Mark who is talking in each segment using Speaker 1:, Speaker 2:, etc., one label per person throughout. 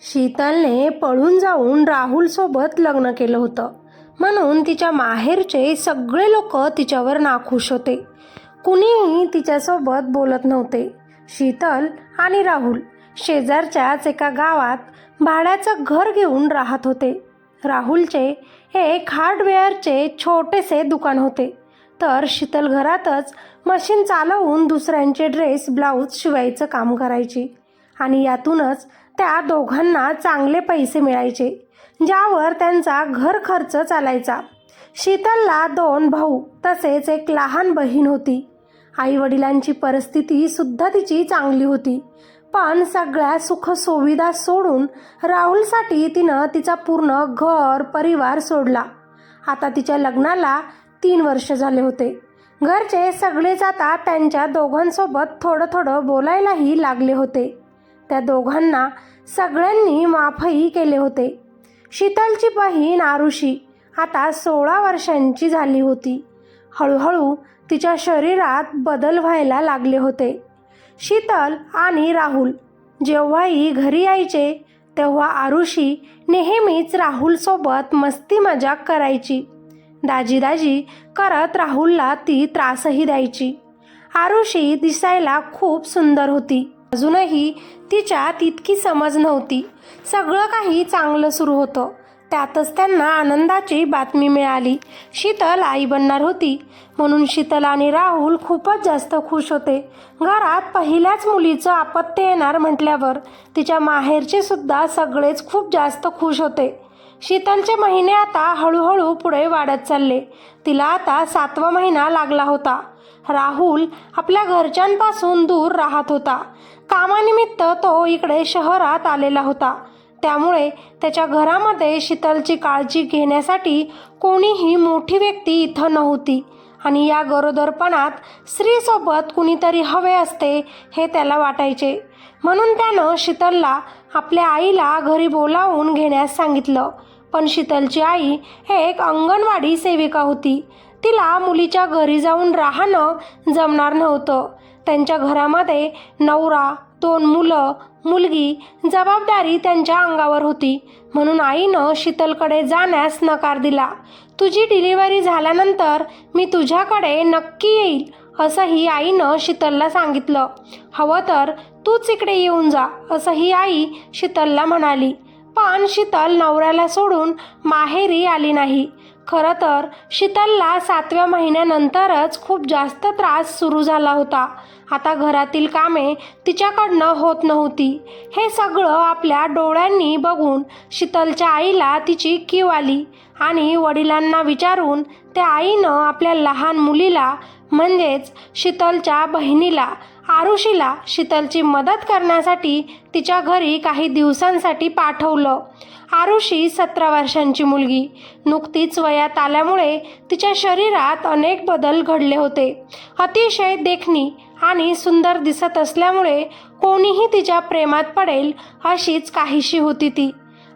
Speaker 1: शीतलने पळून जाऊन राहुलसोबत लग्न केलं होतं. म्हणून तिच्या माहेरचे सगळे लोक तिच्यावर नाखुश होते. कुणीही तिच्यासोबत बोलत नव्हते. शीतल आणि राहुल शेजारच्याच एका गावात भाड्याचं घर घेऊन राहत होते. राहुलचे एक हार्डवेअरचे छोटेसे दुकान होते. तर शीतल घरातच मशीन चालवून दुसऱ्यांचे ड्रेस ब्लाऊज शिवायचं काम करायची. आणि यातूनच त्या दोघांना चांगले पैसे मिळायचे ज्यावर त्यांचा घर खर्च चालायचा. शीतलला दोन भाऊ तसेच एक लहान बहीण होती. आई वडिलांची परिस्थिती सुद्धा तिची चांगली होती पण सगळ्या सुखसुविधा सोडून राहुलसाठी तिनं तिचा पूर्ण घर परिवार सोडला. आता तिच्या लग्नाला तीन वर्ष झाले होते. घरचे सगळेच आता त्यांच्या दोघांसोबत थोडं थोडं बोलायलाही लागले होते. त्या दोघांना सगळ्यांनी माफही केले होते. शीतलची बहीण आरुषी आता सोळा वर्षांची झाली होती. हळूहळू तिच्या शरीरात बदल व्हायला लागले होते. शीतल आणि राहुल जेव्हाही घरी यायचे तेव्हा आरुषी नेहमीच राहुलसोबत मस्ती मजाक करायची. दाजी दाजी करत राहुलला ती त्रासही द्यायची. आरुषी दिसायला खूप सुंदर होती. अजूनही तिच्या तितकी समज नव्हती. सगळं काही चांगलं सुरू होतं. त्यातच त्यांना आनंदाची बातमी मिळाली. शीतल आई बनणार होती. म्हणून शीतल आणि राहुल खूपच जास्त खुश होते. घरात पहिल्याच मुलीचं आपत्य येणार म्हटल्यावर तिच्या माहेरचे सुद्धा सगळेच खूप जास्त खुश होते. शीतलचे महिने आता हळूहळू पुढे वाढत चालले. तिला आता सातवा महिना लागला होता. राहुल आपल्या घरच्यांपासून दूर राहत होता. कामानिमित्त तो इकडे शहरात आलेला होता. त्यामुळे त्याच्या घरामध्ये शीतलची काळजी घेण्यासाठी कोणीही मोठी व्यक्ती इथं नव्हती. आणि या गरोदरपणात स्त्रीसोबत कुणीतरी हवे असते हे त्याला वाटायचे. म्हणून त्यानं शीतलला आपल्या आईला घरी बोलावून घेण्यास सांगितलं. पण शीतलची आई एक अंगणवाडी सेविका होती. तिला मुलीच्या घरी जाऊन राहणं जमणार नव्हतं. त्यांच्या घरामध्ये नवरा दोन मुलं मुलगी जबाबदारी त्यांच्या अंगावर होती. म्हणून आईनं शीतलकडे जाण्यास नकार दिला. तुझी डिलिव्हरी झाल्यानंतर मी तुझ्याकडे नक्की येईल असंही आईनं शीतलला सांगितलं. हवं तर तूच इकडे येऊन जा असंही आई शीतलला म्हणाली. पण शीतल नवऱ्याला सोडून माहेरी आली नाही. खरं तर शीतलला सातव्या महिन्यानंतरच खूप जास्त त्रास सुरू झाला होता. आता घरातील कामे तिच्याकडनं होत नव्हती. हे सगळं आपल्या डोळ्यांनी बघून शीतलच्या आईला तिची कीव आली आणि वडिलांना विचारून त्या आईनं आपल्या लहान मुलीला म्हणजेच शीतलच्या बहिणीला आरुषीला शीतलची मदत करण्यासाठी तिच्या घरी काही दिवसांसाठी पाठवलं. आरुषी सतरा वर्षांची मुलगी. नुकतीच वयात आल्यामुळे तिच्या शरीरात अनेक बदल घडले होते. अतिशय देखणी आणि सुंदर दिसत असल्यामुळे कोणीही तिच्या प्रेमात पडेल अशीच काहीशी होती ती.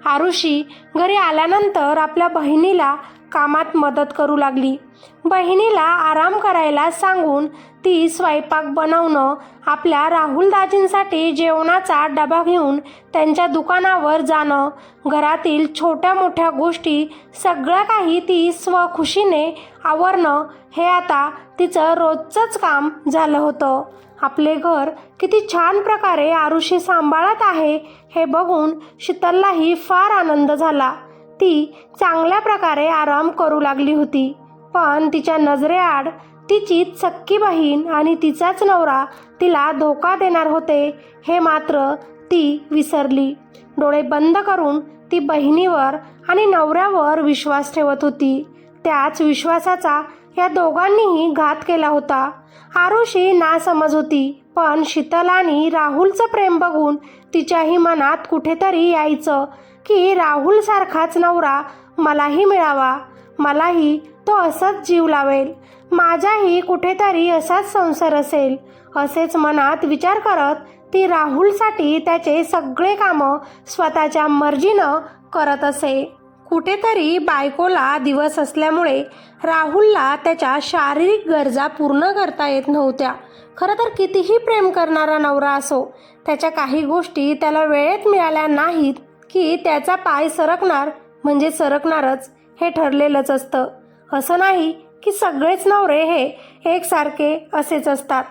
Speaker 1: आरुषी घरी आल्यानंतर आपल्या बहिणीला कामात मदत करू लागली. बहिणीला आराम करायला सांगून ती स्वयंपाक बनवणं आपल्या राहुल दाजींसाठी जेवणाचा डबा घेऊन त्यांच्या दुकानावर जाणं घरातील छोट्या मोठ्या गोष्टी सगळं काही ती स्वखुशीने आवरणं हे आता तिचं रोजचंच काम झालं होतं. आपले घर किती छान प्रकारे आरुषी सांभाळत आहे हे बघून शीतललाही फार आनंद झाला. ती चांगल्या प्रकारे आराम करू लागली होती. पण तिच्या नजरेआड तिची चक्की बहीण आणि तिचाच नवरा तिला धोका देणार होते हे मात्र ती विसरली. डोळे बंद करून ती बहिणीवर आणि नवऱ्यावर विश्वास ठेवत होती. त्याच विश्वासाचा या दोघांनीही घात केला होता. आरुषी नासमज होती पण शीतल आणि राहुलचं प्रेम बघून तिच्याही मनात कुठेतरी यायचं की राहुल सारखाच नवरा मलाही मिळावा. मलाही तो असाच जीव लावेल. माझाही कुठेतरी असाच संसार असेल. असेच मनात विचार करत ती राहुलसाठी त्याचे सगळे कामं स्वतःच्या मर्जीनं करत असे. कुठेतरी बायकोला दिवस असल्यामुळे राहुलला त्याच्या शारीरिक गरजा पूर्ण करता येत नव्हत्या. खरं तर कितीही प्रेम करणारा नवरा असो त्याच्या काही गोष्टी त्याला वेळेत मिळाल्या नाहीत की त्याचा पाय सरकणार म्हणजे सरकणारच हे ठरलेलंच असतं. असं नाही की सगळेच नवरे हे एकसारखे असेच असतात.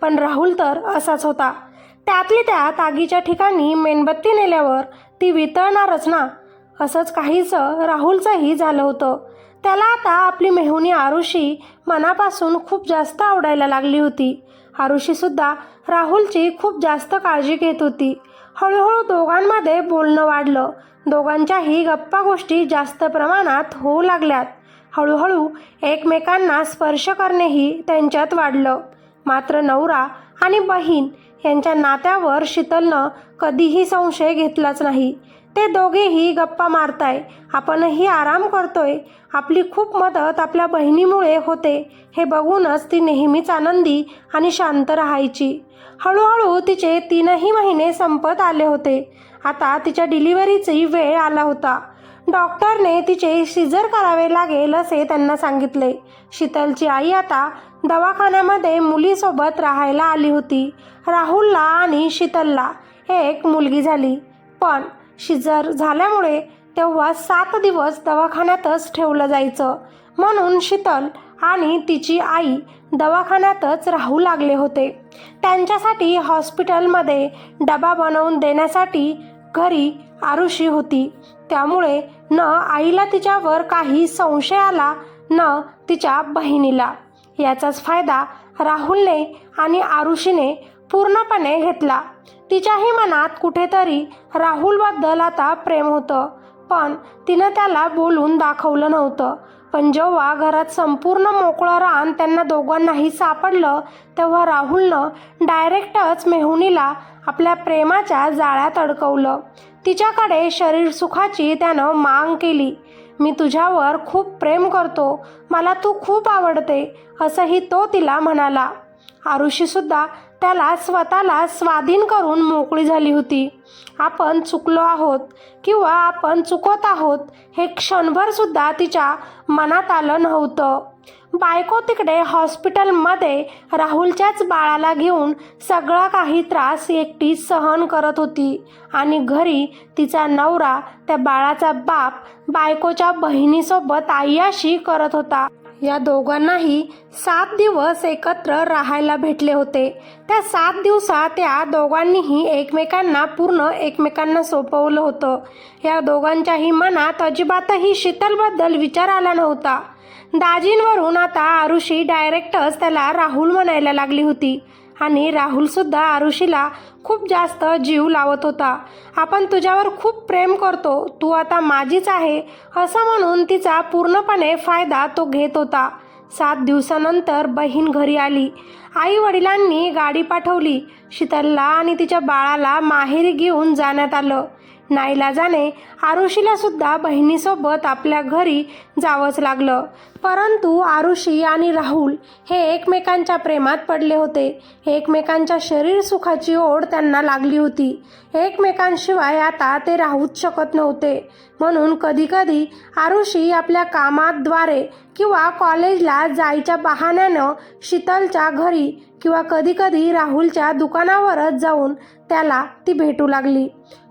Speaker 1: पण राहुल तर असाच होता. त्यातली त्यात आगीच्या ठिकाणी मेणबत्ती नेल्यावर ती वितळणारच ना. असंच काहीच राहुलचंही झालं होतं. त्याला आता आपली मेहुणी आरुषी मनापासून खूप जास्त आवडायला लागली होती. आरुषीसुद्धा राहुलची खूप जास्त काळजी घेत होती. हळूहळू दोघांमध्ये बोलणं वाढलं. दोघांच्याही गप्पा गोष्टी जास्त प्रमाणात होऊ लागल्यात. हळूहळू एकमेकांना स्पर्श करणेही त्यांच्यात वाढलं. मात्र नवरा आणि बहीण यांच्या नात्यावर शीतलनं कधीही संशय घेतलाच नाही. ते दोघेही गप्पा मारताय. आपणही आराम करतोय. आपली खूप मदत आपल्या बहिणीमुळे होते. हे बघूनच ती नेहमीच आनंदी आणि शांत राहायची. हळूहळू तिचे तीनही महिने संपत आले होते. आता तिच्या डिलिव्हरीची वेळ आला होता. डॉक्टरने तिचे सिजर करावे लागेल असे त्यांना सांगितले. शीतलची आई आता दवाखान्यामध्ये मुलीसोबत राहायला आली होती. राहुलला आणि शीतलला एक मुलगी झाली. पण शिजर झाल्यामुळे तेव्हा सात दिवस दवाखान्यातच ठेवलं जायचं. म्हणून शीतल आणि तिची आई दवाखान्यातच राहू लागले होते. त्यांच्यासाठी हॉस्पिटलमध्ये डबा बनवून देण्यासाठी घरी आरुषी होती. त्यामुळे न आईला तिच्यावर काही संशय आला न तिच्या बहिणीला. याचाच फायदा राहुलने आणि आरुषीने पूर्णपणे घेतला. तिच्याही मनात कुठेतरी राहुलबद्दल आता प्रेम होतं पण तिनं त्याला बोलून दाखवलं नव्हतं. पण जेव्हा घरात संपूर्ण मोकळं रान त्यांना दोघांनाही सापडलं तेव्हा राहुलनं डायरेक्टच मेहुनीला आपल्या प्रेमाच्या जाळ्यात अडकवलं. तिच्याकडे शरीर सुखाची त्यानं मांग केली. मी तुझ्यावर खूप प्रेम करतो मला तू खूप आवडते असंही तो तिला म्हणाला. आरुषीसुद्धा त्याला स्वतःला स्वाधीन करून मोकळी झाली होती. आपण चुकलो आहोत किंवा आपण चुकत आहोत हे क्षणभरसुद्धा तिच्या मनात आलं नव्हतं. बायको तिकडे हॉस्पिटलमध्ये राहुलच्याच बाळाला घेऊन सगळा काही त्रास एकटी सहन करत होती आणि घरी तिचा नवरा त्या बाळाचा बाप बायकोच्या बहिणीसोबत आय्याशी करत होता. या दोघांनाही सात दिवस एकत्र राहायला भेटले होते. त्या सात दिवसात त्या दोघांनीही एकमेकांना पूर्ण एकमेकांना सोपवलं होतं. या दोघांच्याही मनात अजिबातही शीतलबद्दल विचार आला नव्हता. दाजींवरून आता आरुषी डायरेक्टच त्याला राहुल म्हणायला लागली होती. आणि राहुलसुद्धा आरुषीला खूप जास्त जीव लावत होता. आपण तुझ्यावर खूप प्रेम करतो तू आता माझीच आहे असं म्हणून तिचा पूर्णपणे फायदा तो घेत होता. सात दिवसानंतर बहीण घरी आली. आई वडिलांनी गाडी पाठवली. शीतलला आणि तिच्या बाळाला माहेरी घेऊन जाण्यात आलं. नाईलाजाने आरुषीला सुद्धा बहिणीसोबत आपल्या घरी जावंच लागलं. परंतु आरुषी आणि राहुल हे एकमेकांच्या प्रेमात पडले होते. एकमेकांच्या शरीर सुखाची ओढ त्यांना लागली होती. एकमेकांशिवाय आता ते राहूच शकत नव्हते. म्हणून कधीकधी आरुषी आपल्या कामाद्वारे किंवा कॉलेजला जायच्या बहाण्यानं शीतलच्या घरी किंवा कधीकधी राहुलच्या दुकानावरच जाऊन त्याला ती भेटू लागली.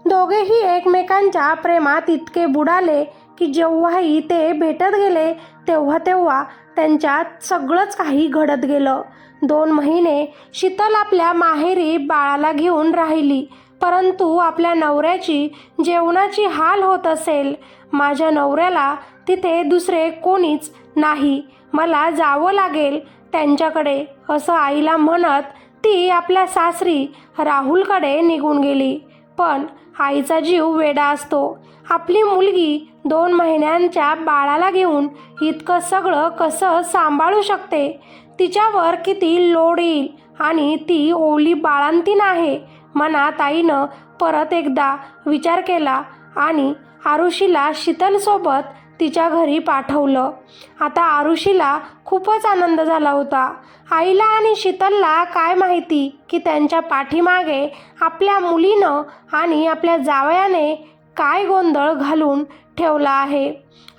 Speaker 1: दोघेही एकमेकांच्या प्रेमात इतके बुडाले की जेव्हाही ते भेटत गेले तेव्हा तेव्हा त्यांच्यात सगळंच काही घडत गेलं. दोन महिने शीतल आपल्या माहेरी बाळाला घेऊन राहिली परंतु आपल्या नवऱ्याची जेवणाची हाल होत असेल. माझ्या नवऱ्याला तिथे दुसरे कोणीच नाही. मला जावं लागेल त्यांच्याकडे असं आईला म्हणत ती आपल्या सासरी राहुलकडे निघून गेली. पण आईचा जीव वेडा असतो. आपली मुलगी दोन महिन्यांच्या बाळाला घेऊन इतकं सगळं कसं सांभाळू शकते? तिच्यावर किती लोड येईल आणि ती ओली बाळांतीन आहे मनात आईनं परत एकदा विचार केला आणि आरुषीला शीतलसोबत तिच्या घरी पाठवलं. आता आरुषीला खूपच आनंद झाला होता. आईला आणि शीतलला काय माहिती की त्यांच्या पाठीमागे आपल्या मुलीनं आणि आपल्या जावयाने काय गोंधळ घालून ठेवला आहे.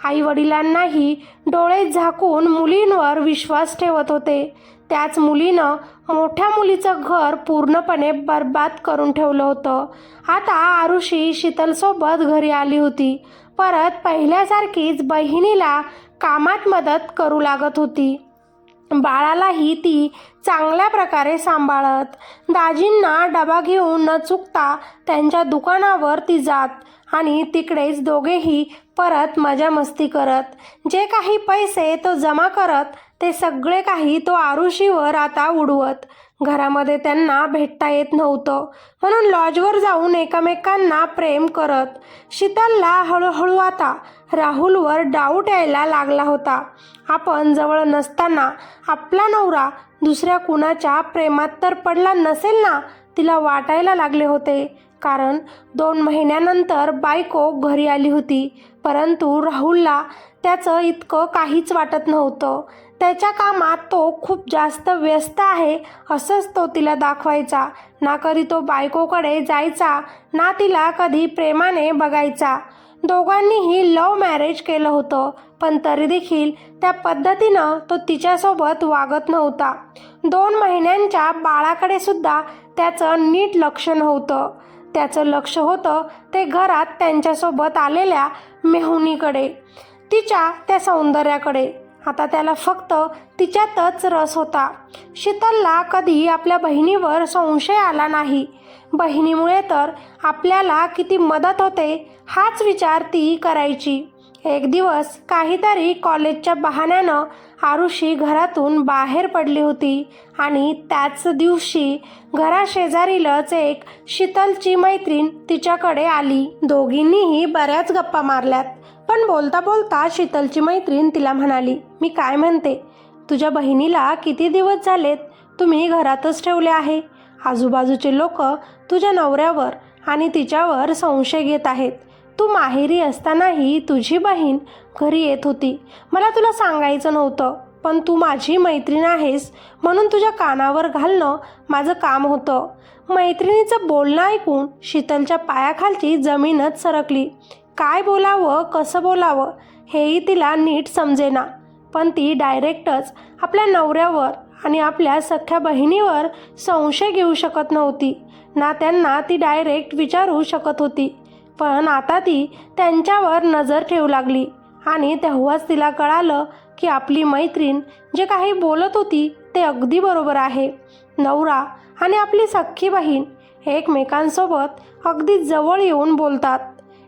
Speaker 1: आई वडिलांनाही डोळे झाकून मुलींवर विश्वास ठेवत होते. त्याच मुलीनं मोठ्या मुलीचं घर पूर्णपणे बर्बाद करून ठेवलं होतं. आता आरुषी शीतलसोबत घरी आली होती. परत पहिल्यासारखीच बहिणीला कामात मदत करू लागत होती. बाळालाही ती चांगल्या प्रकारे सांभाळत. दाजींना डबा घेऊन न चुकता त्यांच्या दुकानावर ती जात आणि तिकडेच दोघेही परत मजा मस्ती करत. जे काही पैसे तो जमा करत ते सगळे काही तो आरुषीवर आता उडवत. घरामध्ये त्यांना भेटता येत नव्हतं. म्हणून लॉजवर जाऊन एकमेकांना प्रेम करत शीतलला हळूहळू आता राहुलवर डाऊट यायला लागला होता. आपण जवळ नसताना आपला नवरा दुसऱ्या कुणाच्या प्रेमात तर पडला नसेल ना तिला वाटायला लागले होते. कारण दोन महिन्यानंतर बायको घरी आली होती परंतु राहुलला त्याचं इतकं काहीच वाटत नव्हतं. त्याच्या कामात तो खूप जास्त व्यस्त आहे असंच तो तिला दाखवायचा. ना कधी तो बायकोकडे जायचा ना तिला कधी प्रेमाने बघायचा. दोघांनीही लव मॅरेज केलं होतं पण तरी देखील त्या पद्धतीनं तो तिच्यासोबत वागत नव्हता. दोन महिन्यांच्या बाळाकडे सुद्धा त्याचं नीट लक्ष नव्हतं. त्याचं लक्ष होतं ते घरात त्यांच्यासोबत आलेल्या मेहुनीकडे तिच्या त्या सौंदर्याकडे. आता त्याला फक्त तिच्यातच रस होता. शीतलला कधी आपल्या बहिणीवर संशय आला नाही. बहिणीमुळे तर आपल्याला किती मदत होते हाच विचार ती करायची. एक दिवस काहीतरी कॉलेजच्या बहाण्यानं आरुषी घरातून बाहेर पडली होती आणि त्याच दिवशी घराशेजारीलच एक शीतलची मैत्रीण तिच्याकडे आली. दोघींनीही बऱ्याच गप्पा मारल्यात. पण बोलता बोलता शीतलची मैत्रीण तिला म्हणाली मी काय म्हणते? तुझ्या बहिणीला किती दिवस झालेत? तुम्ही घरातच ठेवले आहे. आजूबाजूचे लोक तुझ्या नवऱ्यावर आणि तिच्यावर संशय घेत आहेत. तू माहेरी असतानाही तुझी बहीण घरी येत होती. मला तुला सांगायचं नव्हतं पण तू माझी मैत्रीण आहेस म्हणून तुझ्या कानावर घालणं माझं काम होतं. मैत्रिणीचं बोलणं ऐकून शीतलच्या पायाखालची जमीनच सरकली. काय बोलावं कसं बोलावं हेही तिला नीट समजेना. पण ती डायरेक्टच आपल्या नवऱ्यावर आणि आपल्या सख्ख्या बहिणीवर संशय घेऊ शकत नव्हती. ना त्यांना ती डायरेक्ट विचारू शकत होती. पण आता ती त्यांच्यावर नजर ठेवू लागली आणि तेव्हाच तिला कळालं की आपली मैत्रीण जे काही बोलत होती ते अगदी बरोबर आहे. नवरा आणि आपली सख्खी बहीण एकमेकांसोबत अगदी जवळ येऊन बोलतात.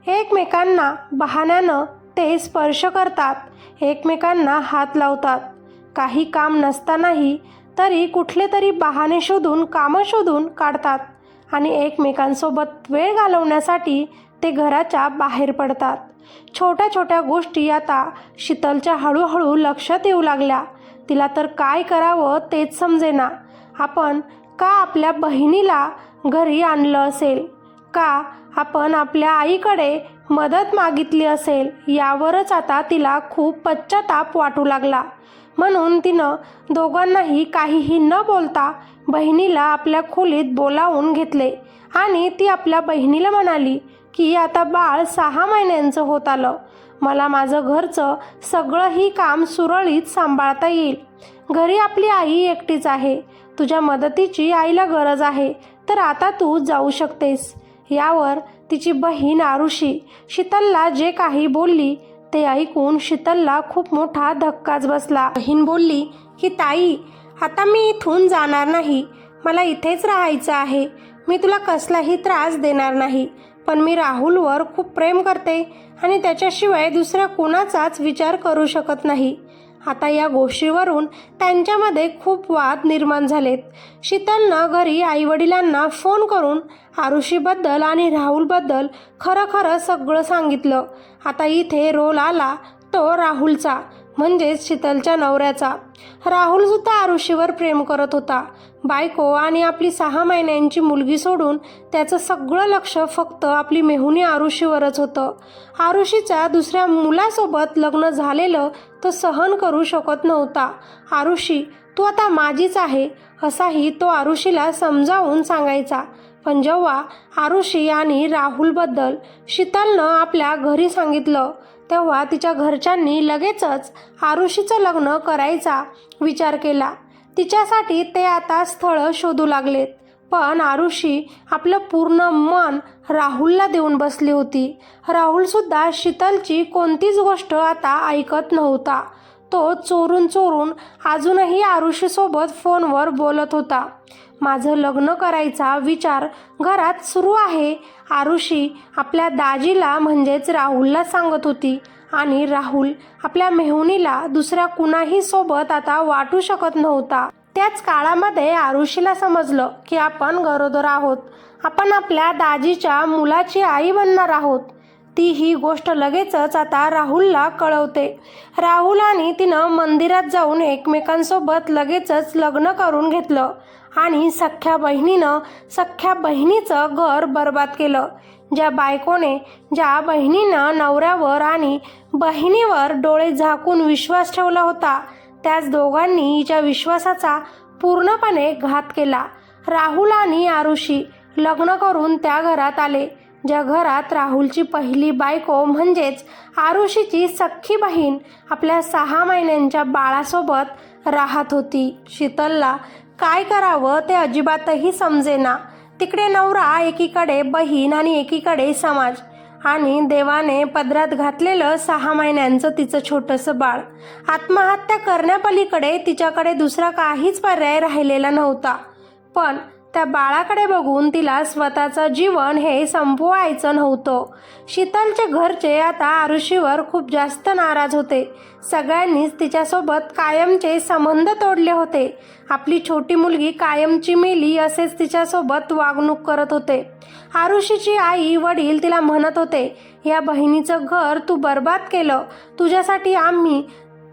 Speaker 1: एकमेकांना बहाण्यानं ते स्पर्श करतात. एकमेकांना हात लावतात. काही काम नसतानाही तरी कुठले तरी बहाणे शोधून कामं शोधून काढतात आणि एकमेकांसोबत वेळ घालवण्यासाठी ते घराच्या बाहेर पडतात. छोट्या छोट्या गोष्टी आता शीतलच्या हळूहळू लक्षात येऊ लागल्या. तिला तर काय करावं तेच समजेना. आपण का आपल्या बहिणीला घरी आणलं असेल? का आपण आपल्या आईकडे मदत मागितली असेल यावरच आता तिला खूप पश्चाताप वाटू लागला. म्हणून तिनं दोघांनाही काहीही न बोलता बहिणीला आपल्या खोलीत बोलावून घेतले आणि ती आपल्या बहिणीला म्हणाली की आता बाळ सहा महिन्यांचं होत आलं. मला माझं घरचं सगळंही काम सुरळीत सांभाळता येईल. घरी आपली आई एकटीच आहे. तुझ्या मदतीची आईला गरज आहे. तर आता तू जाऊ शकतेस. यावर तिची बहीण आरुषी शीतलला जे काही बोलली ते ऐकून शीतलला खूप मोठा धक्काच बसला. बहीण बोलली की ताई आता मी इथून जाणार नाही. मला इथेच राहायचं आहे. मी तुला कसलाही त्रास देणार नाही. पण मी राहुलवर खूप प्रेम करते आणि त्याच्याशिवाय दुसऱ्या कोणाचाच विचार करू शकत नाही. आता या गोष्टीवरून त्यांच्यामध्ये खूप वाद निर्माण झालेत. शीतलनं घरी आईवडिलांना फोन करून आरुषीबद्दल आणि राहुलबद्दल खरं खरं सगळं सांगितलं. आता इथे रोल आला तो राहुलचा. म्हणजेच शीतलच्या नवऱ्याचा. राहुलसुद्धा आरुषीवर प्रेम करत होता. बायको आणि आपली सहा महिन्यांची मुलगी सोडून त्याचं सगळं लक्ष फक्त आपली मेहुणी आरुषीवरच होतं. आरुषीच्या दुसऱ्या मुलासोबत लग्न झालेलं तो सहन करू शकत नव्हता. आरुषी तू आता माझीच आहे असाही तो आरुषीला समजावून सांगायचा. पण जेव्हा आरुषी आणि राहुलबद्दल शीतलनं आपल्या घरी सांगितलं तेव्हा तिच्या घरच्यांनी लगेचच आरुषीचं लग्न करायचा विचार केला. तिच्यासाठी ते आता स्थळं शोधू लागलेत. पण आरुषी आपलं पूर्ण मन राहुलला देऊन बसली होती. राहुलसुद्धा शीतलची कोणतीच गोष्ट आता ऐकत नव्हता. तो चोरून चोरून अजूनही आरुषीसोबत फोनवर बोलत होता. माझं लग्न करायचा विचार घरात सुरू आहे. आरुषी आपल्या दाजीला म्हणजेच राहुलला सांगत होती आणि राहुल आपल्या मेहुणीला दुसऱ्या कुणाही सोबत आता वाटू शकत नव्हता. त्याच काळामध्ये आरुषीला समजलं की आपण गरोदर आहोत. आपण आपल्या दाजीच्या मुलाची आई बनणार आहोत. ती ही गोष्ट लगेचच आता राहुलला कळवते. राहुल आणि तिनं मंदिरात जाऊन एकमेकांसोबत लगेचच लग्न करून घेतलं. आणि सख्ख्या बहिणीनं सख्ख्या बहिणीचं घर बर्बाद केलं. ज्या बायकोने ज्या बहिणीनं नवऱ्यावर आणि बहिणीवर डोळे झाकून विश्वास ठेवला होता त्याच दोघांनी हिच्या विश्वासाचा पूर्णपणे घात केला. राहुल आणि आरुषी लग्न करून त्या घरात आले. ज्या घरात राहुलची पहिली बायको म्हणजेच आरुषीची सख्खी बहीण आपल्या सहा महिन्यांच्या बाळासोबत राहत होती. शीतलला काय करावं ते अजिबातही समजेना. तिकडे नवरा एकीकडे बहीण आणि एकीकडे समाज. आणि देवाने पदरात घातलेलं सहा महिन्यांचं तिचं छोटंसं बाळ. आत्महत्या करण्यापलीकडे तिच्याकडे दुसरा काहीच पर्याय राहिलेला नव्हता. पण त्या बाळाकडे बघून तिला स्वतःचं जीवन हे संपवायचं नव्हतं. शीतलचे घरचे आता आरुषीवर खूप जास्त नाराज होते. सगळ्यांनीच तिच्यासोबत कायमचे संबंध तोडले होते. आपली छोटी मुलगी कायमची मेली असेच तिच्यासोबत वागणूक करत होते. आरुषीची आई वडील तिला म्हणत होते या बहिणीचं घर तू बर्बाद केलं. तुझ्यासाठी आम्ही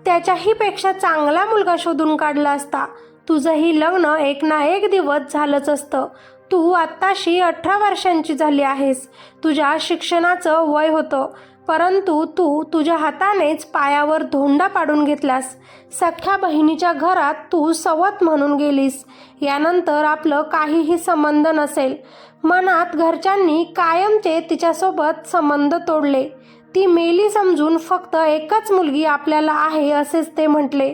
Speaker 1: त्याच्याही पेक्षा चांगला मुलगा शोधून काढला असता. तुझंही लग्न एक ना एक दिवस झालंच असतं. तू आत्ताशी अठरा वर्षांची झाली आहेस. तुझ्या शिक्षणाचं वय होतं. परंतु तू तुझ्या हातानेच पायावर धोंडा पाडून घेतलास. सख्ख्या बहिणीच्या घरात तू सवत म्हणून गेलीस. यानंतर आपलं काहीही संबंध नसेल. मनात घरच्यांनी कायमचे तिच्यासोबत संबंध तोडले. ती मेली समजून फक्त एकच मुलगी आपल्याला आहे असेच ते म्हटले.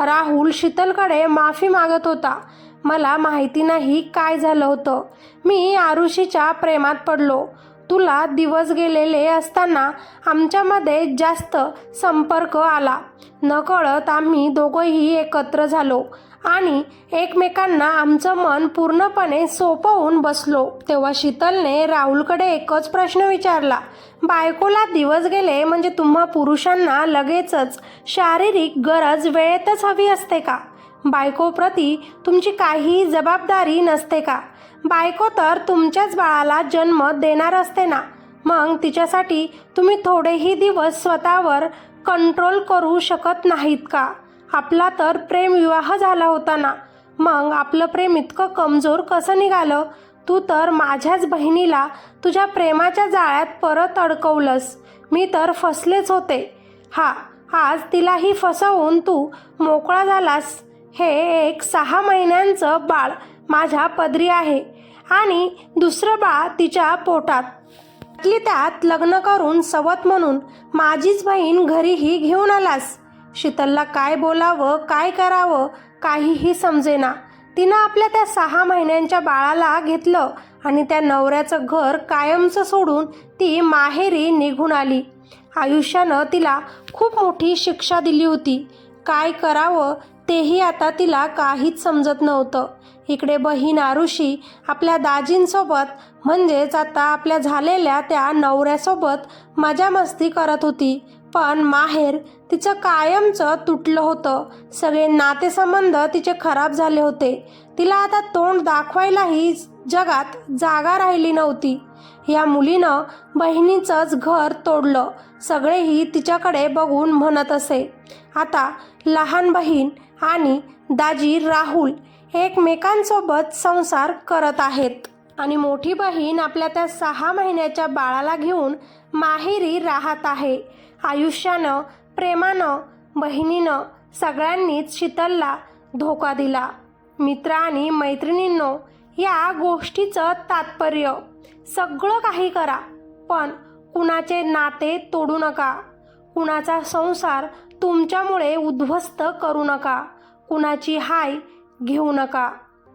Speaker 1: राहुल शीतलकडे माफी मागत होता. मला माहिती नाही काय झालं होतं. मी आरुषीच्या प्रेमात पडलो. तुला दिवस गेलेले असताना आमच्यामध्ये जास्त संपर्क आला. नकळत आम्ही दोघंही एकत्र झालो आणि एकमेकांना आमचं मन पूर्णपणे सोपवून बसलो. तेव्हा शीतलने राहुलकडे एकच प्रश्न विचारला. बायकोला दिवस गेले म्हणजे तुम्हा पुरुषांना लगेचच शारीरिक गरज वेळेतच हवी असते का? बायकोप्रती तुमची काही जबाबदारी नसते का? बायको तर तुमच्याच बाळाला जन्म देणार असते ना. मग तिच्यासाठी तुम्ही थोडेही दिवस स्वतःवर कंट्रोल करू शकत नाहीत का? आपला तर प्रेमविवाह झाला होता ना. मग आपलं प्रेम इतकं कमजोर कसं निघालं? तू तर माझ्याच बहिणीला तुझ्या प्रेमाच्या जाळ्यात परत अडकवलंस. मी तर फसलेच होते. हा आज तिलाही फसवून तू मोकळा झालास. हे एक सहा महिन्यांचं बाळ माझ्या पदरी आहे आणि दुसरं बाळ तिच्या पोटात. की त्यात लग्न करून सवत म्हणून माझीच बहीण घरीही घेऊन आलास. शीतलला काय बोलावं काय करावं काहीही समजेना. तिनं आपल्या त्या सहा महिन्यांच्या बाळाला घेतलं आणि त्या नवऱ्याचं घर कायमचं सोडून ती माहेरी निघून आली. आयुष्यानं तिला खूप मोठी शिक्षा दिली होती. काय करावं तेही आता तिला काहीच समजत नव्हतं. इकडे बहीण आरुषी आपल्या दाजींसोबत म्हणजेच आता आपल्या झालेल्या त्या नवऱ्यासोबत मजा मस्ती करत होती. पण माहेर तिचं कायमचं तुटलं होतं. सगळे नातेसंबंध तिचे खराब झाले होते. तिला आता तोंड दाखवायलाही जगात जागा राहिली नव्हती. या मुलीनं बहिणीचंच घर तोडलं. सगळेही तिच्याकडे बघून म्हणत असे. आता लहान बहीण आणि दाजी राहुल एकमेकांसोबत संसार करत आहेत. आणि मोठी बहीण आपल्या त्या सहा महिन्याच्या बाळाला घेऊन माहेरी राहत आहे. आयुष्यानं प्रेमानं बहिणीनं सगळ्यांनीच शीतलला धोका दिला. मित्र आणि मैत्रिणींनो या गोष्टीचं तात्पर्य सगळं काही करा पण कुणाचे नाते तोडू नका. कुणाचा संसार तुमच्यामुळे उद्ध्वस्त करू नका. कुणाची हाय घेऊ नका.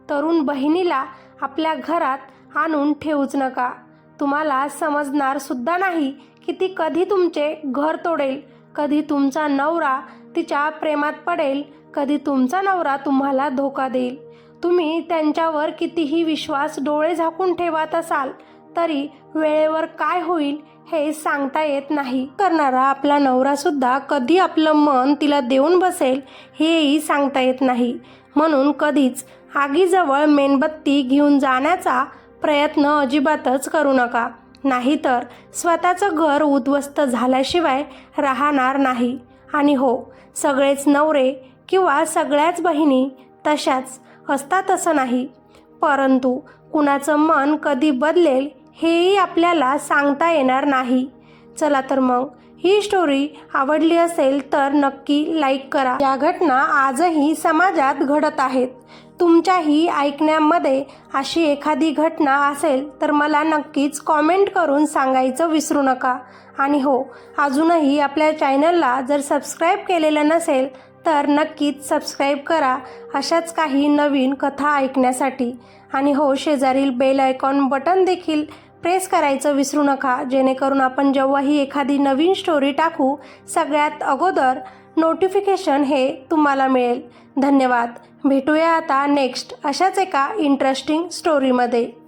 Speaker 1: तरुण बहिणीला आपल्या घरात आणून ठेवूच नका. तुम्हाला समजणार सुद्धा नाही की ती कधी तुमचे घर तोडेल कधी तुमचा नवरा तिच्या प्रेमात पडेल कधी तुमचा नवरा तुम्हाला धोका देईल. तुम्ही त्यांच्यावर कितीही विश्वास डोळे झाकून ठेवत असाल तरी वेळेवर काय होईल हे सांगता येत नाही. करणारा आपला नवरा सुद्धा कधी आपलं मन तिला देऊन बसेल हेही सांगता येत नाही. म्हणून कधीच आगीजवळ मेणबत्ती घेऊन जाण्याचा प्रयत्न अजिबातच करू नका. नाहीतर स्वतःचं घर उद्ध्वस्त झाल्याशिवाय राहणार नाही. आणि हो सगळेच नवरे किंवा सगळ्याच बहिणी तशाच असतात असं नाही. परंतु कुणाचं मन कधी बदलेल हेही आपल्याला सांगता येणार नाही. चला तर मग ही स्टोरी आवडली असेल तर नक्की लाईक करा. या घटना आजही समाजात घडत आहेत. तुमच्याही ऐकण्यामध्ये अशी एखादी घटना असेल तर मला नक्कीच कॉमेंट करून सांगायचं विसरू नका. आणि हो अजूनही आपल्या चॅनलला जर सबस्क्राईब केलेलं नसेल तर नक्कीच सबस्क्राईब करा अशाच काही नवीन कथा ऐकण्यासाठी. आणि हो शेजारील बेल आयकॉन बटन देखील प्रेस करायचं विसरू नका. जेणेकरून आपण जेव्हाही एखादी नवीन स्टोरी टाकू सगळ्यात अगोदर नोटिफिकेशन हे तुम्हाला मिळेल. धन्यवाद. भेटूया आता नेक्स्ट अशाच एका इंटरेस्टिंग स्टोरीमध्ये